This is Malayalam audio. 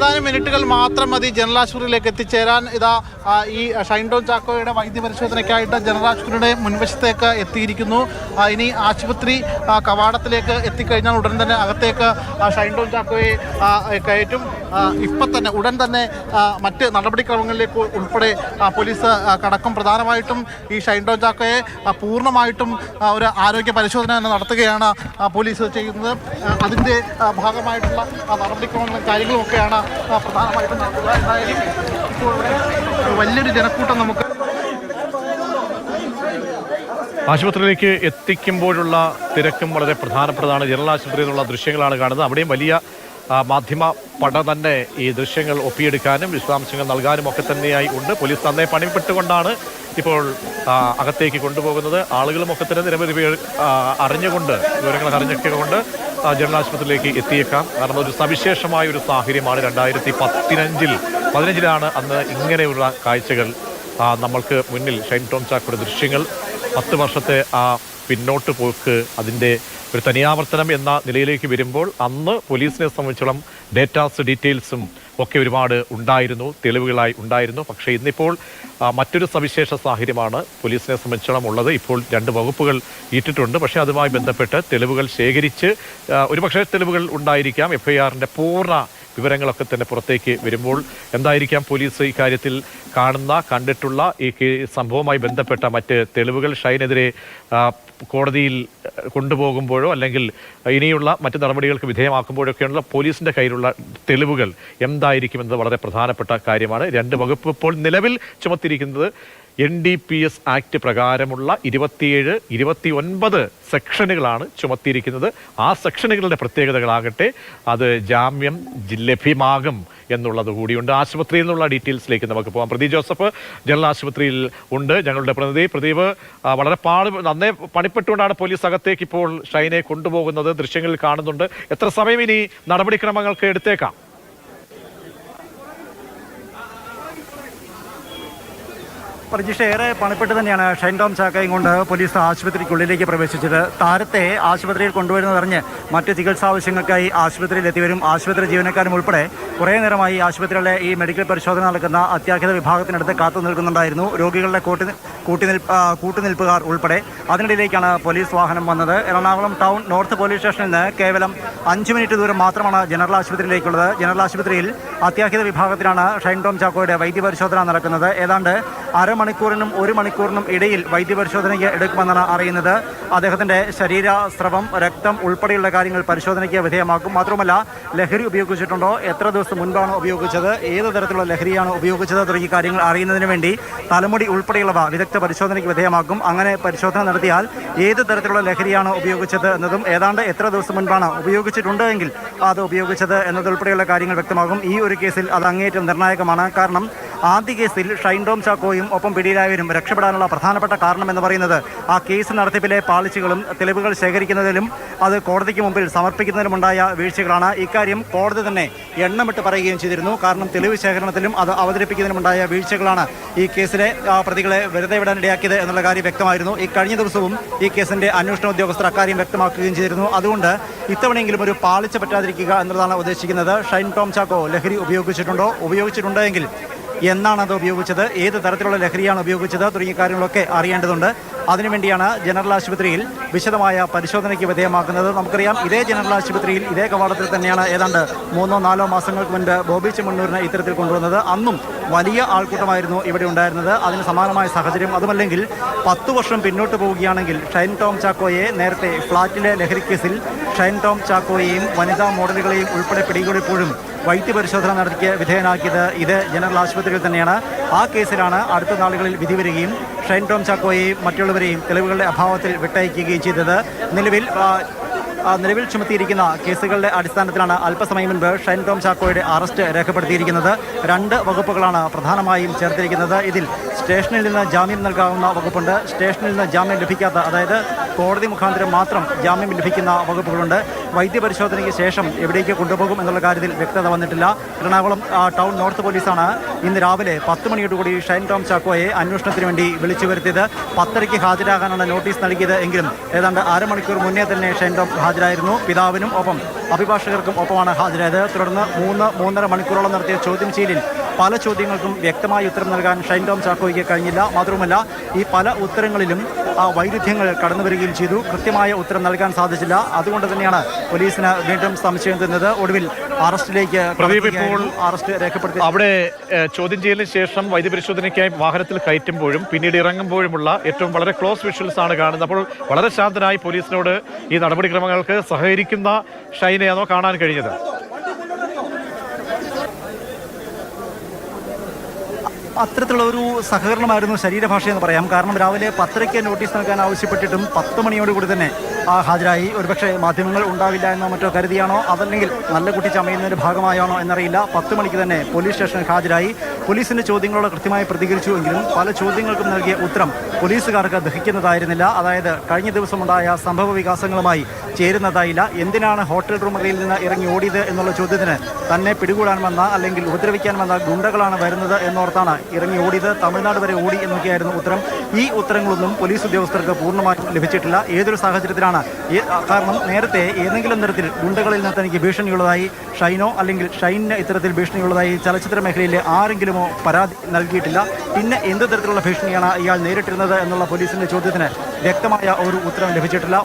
ഏതാനും മിനിറ്റുകൾ മാത്രം മതി ജനറൽ ആശുപത്രിയിലേക്ക് എത്തിച്ചേരാൻ. ഇതാ ഈ ഈ ഷൈൻഡോൺ ചാക്കോയുടെ വൈദ്യപരിശോധനയ്ക്കായിട്ട് ജനറൽ ആശുപത്രിയുടെ മുൻവശത്തേക്ക് എത്തിയിരിക്കുന്നു. ഇനി ആശുപത്രി കവാടത്തിലേക്ക് എത്തിക്കഴിഞ്ഞാൽ ഉടൻ തന്നെ അകത്തേക്ക് ഷൈൻ ഷൈൻഡോൺ ചാക്കോയെ കയറ്റും. ഇപ്പം തന്നെ ഉടൻ തന്നെ മറ്റ് നടപടിക്രമങ്ങളിലേക്ക് ഉൾപ്പെടെ പോലീസ് കടക്കും. പ്രധാനമായിട്ടും ഈ ഷൈൻഡോൺ ചാക്കോയെ പൂർണമായിട്ടും ഒരു ആരോഗ്യ പരിശോധന തന്നെ നടത്തുകയാണ് പോലീസ് ചെയ്യുന്നത്. അതിന്റെ ഭാഗമായിട്ടുള്ള നടപടിക്രമങ്ങളും കാര്യങ്ങളും ഒക്കെയാണ് ആ, പ്രധാനമായിട്ടും നടത്തുക വലിയൊരു ജനക്കൂട്ടം നമുക്ക് ആശുപത്രിയിലേക്ക് എത്തിക്കുമ്പോഴുള്ള തിരക്കും വളരെ പ്രധാനപ്പെട്ടതാണ്. ജനറൽ ആശുപത്രിയിൽ നിന്നുള്ള ദൃശ്യങ്ങളാണ് കാണുന്നത്. അവിടെയും വലിയ മാധ്യമ പട തന്നെ ഈ ദൃശ്യങ്ങൾ ഒപ്പിയെടുക്കാനും വിശദാംശങ്ങൾ നൽകാനും ഒക്കെ തന്നെയായി ഉണ്ട്. പോലീസ് തന്നെ പണിപ്പെട്ടുകൊണ്ടാണ് ഇപ്പോൾ അകത്തേക്ക് കൊണ്ടുപോകുന്നത്. ആളുകളും ഒക്കെ തന്നെ നിരവധി പേർ അറിഞ്ഞുകൊണ്ട് വിവരങ്ങൾ അറിഞ്ഞൊക്കെ കൊണ്ട് ജനറൽ ആശുപത്രിയിലേക്ക് എത്തിയേക്കാം. കാരണം ഒരു സവിശേഷമായ ഒരു സാഹചര്യമാണ് രണ്ടായിരത്തി പതിനഞ്ചിൽ പതിനഞ്ചിലാണ് അന്ന് ഇങ്ങനെയുള്ള കാഴ്ചകൾ നമ്മൾക്ക് മുന്നിൽ. ഷൈൻ ടോം ചാക്കോയുടെ ദൃശ്യങ്ങൾ പത്ത് വർഷത്തെ ആ പിന്നോട്ട് പോക്ക് അതിന്റെ ഒരു തനിയാവർത്തനം എന്ന നിലയിലേക്ക് വരുമ്പോൾ അന്ന് പോലീസിനെ സംബന്ധിച്ചോളം ഡേറ്റാസ് ഡീറ്റെയിൽസും ഒക്കെ ഒരുപാട് ഉണ്ടായിരുന്നു തെളിവുകളായി ഉണ്ടായിരുന്നു. പക്ഷേ ഇന്നിപ്പോൾ മറ്റൊരു സവിശേഷ സാഹചര്യമാണ് പോലീസിനെ സംബന്ധിച്ചോളം ഉള്ളത്. ഇപ്പോൾ രണ്ട് വകുപ്പുകൾ ഇട്ടിട്ടുണ്ട് പക്ഷേ അതുമായി ബന്ധപ്പെട്ട് തെളിവുകൾ ശേഖരിച്ച് ഒരുപക്ഷെ തെളിവുകൾ ഉണ്ടായിരിക്കാം. എഫ് ഐ ആറിന്റെ പൂർണ വിവരങ്ങളൊക്കെ തന്നെ പുറത്തേക്ക് വരുമ്പോൾ എന്തായിരിക്കാം പോലീസ് ഇക്കാര്യത്തിൽ കാണുന്ന കണ്ടിട്ടുള്ള ഈ സംഭവവുമായി ബന്ധപ്പെട്ട മറ്റ് തെളിവുകൾ ഷൈനെതിരെ കോടതിയിൽ കൊണ്ടുപോകുമ്പോഴോ അല്ലെങ്കിൽ ഇനിയുള്ള മറ്റ് നടപടികൾക്ക് വിധേയമാക്കുമ്പോഴൊക്കെയുള്ള പോലീസിന്റെ കയ്യിലുള്ള തെളിവുകൾ എന്തായിരിക്കും എന്നത് വളരെ പ്രധാനപ്പെട്ട കാര്യമാണ്. രണ്ട് വകുപ്പ് ഇപ്പോൾ നിലവിൽ ചുമത്തിയിരിക്കുന്നത് N D P S act പ്രകാരമുള്ള ഇരുപത്തിയേഴ് ഇരുപത്തി ഒൻപത് സെക്ഷനുകളാണ് ചുമത്തിയിരിക്കുന്നത്. ആ സെക്ഷനുകളുടെ പ്രത്യേകതകളാകട്ടെ അത് ജാമ്യം ലഭ്യമാകും എന്നുള്ളത് കൂടിയുണ്ട്. ആശുപത്രിയിൽ നിന്നുള്ള ഡീറ്റെയിൽസിലേക്ക് നമുക്ക് പോകാം. പ്രദീപ് ജോസഫ് ജനറൽ ആശുപത്രിയിൽ ഉണ്ട്. ഞങ്ങളുടെ പ്രതിനിധി പ്രദീപ് വളരെ പാട് നന്നേ പണിപ്പെട്ടുകൊണ്ടാണ് പോലീസ് അകത്തേക്ക് ഇപ്പോൾ ഷൈനെ കൊണ്ടുപോകുന്നത്. ദൃശ്യങ്ങളിൽ കാണുന്നുണ്ട്. എത്ര സമയം ഇനി നടപടിക്രമങ്ങൾക്ക് എടുത്തേക്കാം? പ്രജിഷ ഏറെ പണിപ്പെട്ട് തന്നെയാണ് ഷൈൻ ടോം ചാക്കയും കൊണ്ട് പോലീസ് ആശുപത്രിക്കുള്ളിലേക്ക് പ്രവേശിച്ചത്. താരത്തെ ആശുപത്രിയിൽ കൊണ്ടുവരുന്നതറിഞ്ഞ് മറ്റ് ചികിത്സാ ആവശ്യങ്ങൾക്കായി ആശുപത്രിയിൽ എത്തിവരും ആശുപത്രി ജീവനക്കാരും ഉൾപ്പെടെ കുറേ നേരമായി ആശുപത്രിയിലെ ഈ മെഡിക്കൽ പരിശോധന നടക്കുന്ന അത്യാഹിത വിഭാഗത്തിനടുത്ത് കാത്തു നിൽക്കുന്നുണ്ടായിരുന്നു. രോഗികളുടെ കൂട്ടി കൂട്ടിനിൽ ആ, കൂട്ടുനിൽപ്പുകാർ ഉൾപ്പെടെ അതിനിടയിലേക്കാണ് പോലീസ് വാഹനം വന്നത്. എറണാകുളം ടൗൺ നോർത്ത് പോലീസ് സ്റ്റേഷനിൽ നിന്ന് കേവലം അഞ്ച് മിനിറ്റ് ദൂരം മാത്രമാണ് ജനറൽ ആശുപത്രിയിലേക്കുള്ളത്. ജനറൽ ആശുപത്രിയിൽ അത്യാഹിത വിഭാഗത്തിലാണ് ഷൈൻ ടോം ചാക്കോയുടെ വൈദ്യപരിശോധന നടക്കുന്നത്. ഏതാണ്ട് അരമണിക്കൂറിനും ഒരു മണിക്കൂറിനും ഇടയിൽ വൈദ്യപരിശോധനയ്ക്ക് എടുക്കുമെന്നാണ് അറിയുന്നത്. അദ്ദേഹത്തിന്റെ ശരീര സ്രവം രക്തം ഉൾപ്പെടെയുള്ള കാര്യങ്ങൾ പരിശോധനയ്ക്ക് വിധേയമാക്കും. മാത്രമല്ല ലഹരി ഉപയോഗിച്ചിട്ടുണ്ടോ? എത്ര ദിവസം മുൻപാണ് ഉപയോഗിച്ചത്? ഏത് തരത്തിലുള്ള ലഹരിയാണ് ഉപയോഗിച്ചത്? തുടങ്ങിയ കാര്യങ്ങൾ അറിയുന്നതിന് വേണ്ടി തലമുടി ഉൾപ്പെടെയുള്ളവ വിദഗ്ധ പരിശോധനയ്ക്ക് വിധേയമാക്കും അങ്ങനെ പരിശോധന നടത്തിയാൽ ഏത് തരത്തിലുള്ള ലഹരിയാണ് ഉപയോഗിച്ചത് എന്നതും ഏതാണ്ട് എത്ര ദിവസം മുൻപാണ് ഉപയോഗിച്ചിട്ടുണ്ട് എങ്കിൽ അത് ഉപയോഗിച്ചത് എന്നതുൾപ്പെടെയുള്ള കാര്യങ്ങൾ വ്യക്തമാകും. ഈ ഒരു കേസിൽ അത് അങ്ങേയറ്റം നിർണായകമാണ്. കാരണം ആദ്യ കേസിൽ ഷൈൻ ടോം ചാക്കോയും ഒപ്പം പിടിയിലായവരും രക്ഷപ്പെടാനുള്ള പ്രധാനപ്പെട്ട കാരണം എന്ന് പറയുന്നത് ആ കേസ് നടത്തിപ്പിലെ പാളിച്ചുകളും തെളിവുകൾ ശേഖരിക്കുന്നതിലും അത് കോടതിക്ക് മുമ്പിൽ സമർപ്പിക്കുന്നതിലുമുണ്ടായ വീഴ്ചകളാണ്. ഇക്കാര്യം കോടതി തന്നെ എണ്ണമിട്ട് പറയുകയും ചെയ്തിരുന്നു. കാരണം തെളിവ് ശേഖരണത്തിലും അത് അവതരിപ്പിക്കുന്നതിനുമുണ്ടായ വീഴ്ചകളാണ് ഈ കേസിലെ പ്രതികളെ വെറുതെ വിടാൻ ഇടയാക്കിയത് എന്നുള്ള കാര്യം വ്യക്തമായിരുന്നു. ഈ കഴിഞ്ഞ ദിവസവും ഈ കേസിന്റെ അന്വേഷണ ഉദ്യോഗസ്ഥർ അക്കാര്യം വ്യക്തമാക്കുകയും ചെയ്തിരുന്നു. അതുകൊണ്ട് ഇത്തവണയെങ്കിലും ഒരു പാളിച്ച പറ്റാതിരിക്കുക എന്നുള്ളതാണ് ഉദ്ദേശിക്കുന്നത്. ഷൈൻ ടോം ചാക്കോ ലഹരി ഉപയോഗിച്ചിട്ടുണ്ടോ? ഉപയോഗിച്ചിട്ടുണ്ടെങ്കിൽ എന്നാണ് അത് ഉപയോഗിച്ചത്? ഏത് തരത്തിലുള്ള ലഹരിയാണ് ഉപയോഗിച്ചത്? തുടങ്ങിയ കാര്യങ്ങളൊക്കെ അറിയേണ്ടതുണ്ട്. അതിനുവേണ്ടിയാണ് ജനറൽ ആശുപത്രിയിൽ വിശദമായ പരിശോധനയ്ക്ക് വിധേയമാക്കുന്നത്. നമുക്കറിയാം ഇതേ ജനറൽ ആശുപത്രിയിൽ ഇതേ കവാടത്തിൽ തന്നെയാണ് ഏതാണ്ട് മൂന്നോ നാലോ മാസങ്ങൾക്ക് മുൻപ് ബോബി ചെമ്മണ്ണൂരിനെ ഇത്തരത്തിൽ കൊണ്ടുവന്നത്. അന്നും വലിയ ആൾക്കൂട്ടമായിരുന്നു ഇവിടെ ഉണ്ടായിരുന്നത്. അതിന് സമാനമായ സാഹചര്യം. അതുമല്ലെങ്കിൽ പത്ത് വർഷം പിന്നോട്ട് പോവുകയാണെങ്കിൽ ഷൈൻ ടോം ചാക്കോയെ നേരത്തെ ഫ്ളാറ്റിലെ ലഹരി കേസിൽ ഷൈൻ ടോം ചാക്കോയെയും വനിതാ മോഡലുകളെയും ഉൾപ്പെടെ പിടികൂടിയപ്പോഴും വൈദ്യപരിശോധന നടത്തിക്ക് വിധേയനാക്കിയത് ഇത് ജനറൽ ആശുപത്രിയിൽ തന്നെയാണ്. ആ കേസിലാണ് അടുത്ത നാളുകളിൽ വിധി വരികയും ഷൈൻ ടോം ചാക്കോയെയും മറ്റുള്ളവരെയും തെളിവുകളുടെ അഭാവത്തിൽ വിട്ടയക്കുകയും ചെയ്തത്. നിലവിൽ നിലവിൽ ചുമത്തിയിരിക്കുന്ന കേസുകളുടെ അടിസ്ഥാനത്തിലാണ് അല്പസമയം മുൻപ് ഷൈൻ ടോം ചാക്കോയുടെ അറസ്റ്റ് രേഖപ്പെടുത്തിയിരിക്കുന്നത്. രണ്ട് വകുപ്പുകളാണ് പ്രധാനമായും ചേർത്തിരിക്കുന്നത്. ഇതിൽ സ്റ്റേഷനിൽ നിന്ന് ജാമ്യം നൽകാവുന്ന വകുപ്പുണ്ട്. സ്റ്റേഷനിൽ നിന്ന് ജാമ്യം ലഭിക്കാത്ത അതായത് കോടതി മുഖാന്തരം മാത്രം ജാമ്യം ലഭിക്കുന്ന വകുപ്പുകളുണ്ട്. വൈദ്യപരിശോധനയ്ക്ക് ശേഷം എവിടേക്ക് കൊണ്ടുപോകും എന്നുള്ള കാര്യത്തിൽ വ്യക്തത വന്നിട്ടില്ല. എറണാകുളം ടൗൺ നോർത്ത് പോലീസാണ് ഇന്ന് രാവിലെ പത്ത് മണിയോടുകൂടി ഷൈൻ ടോം ചാക്കോയെ അന്വേഷണത്തിന് വേണ്ടി വിളിച്ചു വരുത്തിയത്. പത്തരയ്ക്ക് ഹാജരാകാനാണ് നോട്ടീസ് നൽകിയത് എങ്കിലും ഏതാണ്ട് അരമണിക്കൂർ മുന്നേ തന്നെ ഷൈൻ ടോം ഹാജരായിരുന്നു. പിതാവിനും ഒപ്പം അഭിഭാഷകർക്കും ഒപ്പമാണ് ഹാജരായത്. തുടർന്ന് മൂന്ന് മൂന്നര മണിക്കൂറോളം നടത്തിയ ചോദ്യം ചെയ്യലിൽ പല ചോദ്യങ്ങൾക്കും വ്യക്തമായ ഉത്തരം നൽകാൻ ഷൈൻ ടോം ചാക്കോയ്ക്ക് കഴിഞ്ഞില്ല. മാത്രവുമല്ല ഈ പല ഉത്തരങ്ങളിലും ആ വൈരുദ്ധ്യങ്ങൾ കടന്നു വരികയും ചെയ്തു. കൃത്യമായ ഉത്തരം നൽകാൻ സാധിച്ചില്ല. അതുകൊണ്ട് തന്നെയാണ് പോലീസിന് വീണ്ടും സംശയം തന്നത് ഒടുവിൽ അറസ്റ്റിലേക്ക് അറസ്റ്റ് രേഖപ്പെടുത്തി. അവിടെ ചോദ്യം ചെയ്യലിന് ശേഷം വൈദ്യപരിശോധനയ്ക്കായി വാഹനത്തിൽ കയറ്റുമ്പോഴും പിന്നീട് ഇറങ്ങുമ്പോഴുമുള്ള ഏറ്റവും വളരെ ക്ലോസ് വിഷ്വൽസ് ആണ് കാണുന്നത്. അപ്പോൾ വളരെ ശാന്തനായി പോലീസിനോട് ഈ നടപടിക്രമങ്ങൾക്ക് സഹകരിക്കുന്ന ഷൈനെയാണോ കാണാൻ കഴിഞ്ഞത്? അത്തരത്തിലുള്ള ഒരു സഹകരണമായിരുന്നു ശരീരഭാഷ എന്ന് പറയാം. കാരണം രാവിലെ പത്തരയ്ക്ക് നോട്ടീസ് നൽകാൻ ആവശ്യപ്പെട്ടിട്ടും പത്ത് മണിയോടുകൂടി തന്നെ ഹാജരായി. ഒരുപക്ഷെ മാധ്യമങ്ങൾ ഉണ്ടാവില്ല എന്നോ മറ്റോ കരുതിയാണോ? അതല്ലെങ്കിൽ നല്ല കുട്ടി ചമയുന്നതിന്റെ ഭാഗമായാണോ എന്നറിയില്ല. പത്ത് മണിക്ക് തന്നെ പോലീസ് സ്റ്റേഷനിൽ ഹാജരായി. പോലീസിന്റെ ചോദ്യങ്ങളോട് കൃത്യമായി പ്രതികരിച്ചു എങ്കിലും പല ചോദ്യങ്ങൾക്കും നൽകിയ ഉത്തരം പോലീസുകാർക്ക് ദഹിക്കുന്നതായിരുന്നില്ല. അതായത് കഴിഞ്ഞ ദിവസമുണ്ടായ സംഭവ വികാസങ്ങളുമായി ചേരുന്നതായില്ല. എന്തിനാണ് ഹോട്ടൽ റൂമുകളിൽ നിന്ന് ഇറങ്ങി ഓടിയത് എന്നുള്ള ചോദ്യത്തിന് തന്നെ പിടികൂടാൻ വന്ന അല്ലെങ്കിൽ ഉപദ്രവിക്കാൻ വന്ന ഗുണ്ടകളാണ് വരുന്നത് എന്നോർത്താണ് ഇറങ്ങി ഓടിയത്. തമിഴ്നാട് വരെ ഓടി എന്നൊക്കെയായിരുന്നു ഉത്തരം. ഈ ഉത്തരങ്ങളൊന്നും പോലീസ് ഉദ്യോഗസ്ഥർക്ക് പൂർണമായും ലഭിച്ചിട്ടില്ല. ഏതൊരു സാഹചര്യത്തിലാണ് ഈ- കാരണം നേരത്തെ ഏതെങ്കിലും തരത്തിൽ ഗുണ്ടകളിൽ നിന്ന് തനിക്ക് ഭീഷണിയുള്ളതായി ഷൈനോ അല്ലെങ്കിൽ ഷൈനിന് ഇത്തരത്തിൽ ഭീഷണിയുള്ളതായി ചലച്ചിത്ര മേഖലയിലെ ആരെങ്കിലുമോ പരാതി നൽകിയിട്ടില്ല. പിന്നെ എന്ത് തരത്തിലുള്ള ഭീഷണിയാണ് ഇയാൾ നേരിട്ടിരുന്നത് എന്നുള്ള പോലീസിന്റെ ചോദ്യത്തിന് വ്യക്തമായ ഒരു ഉത്തരം ലഭിച്ചിട്ടില്ല.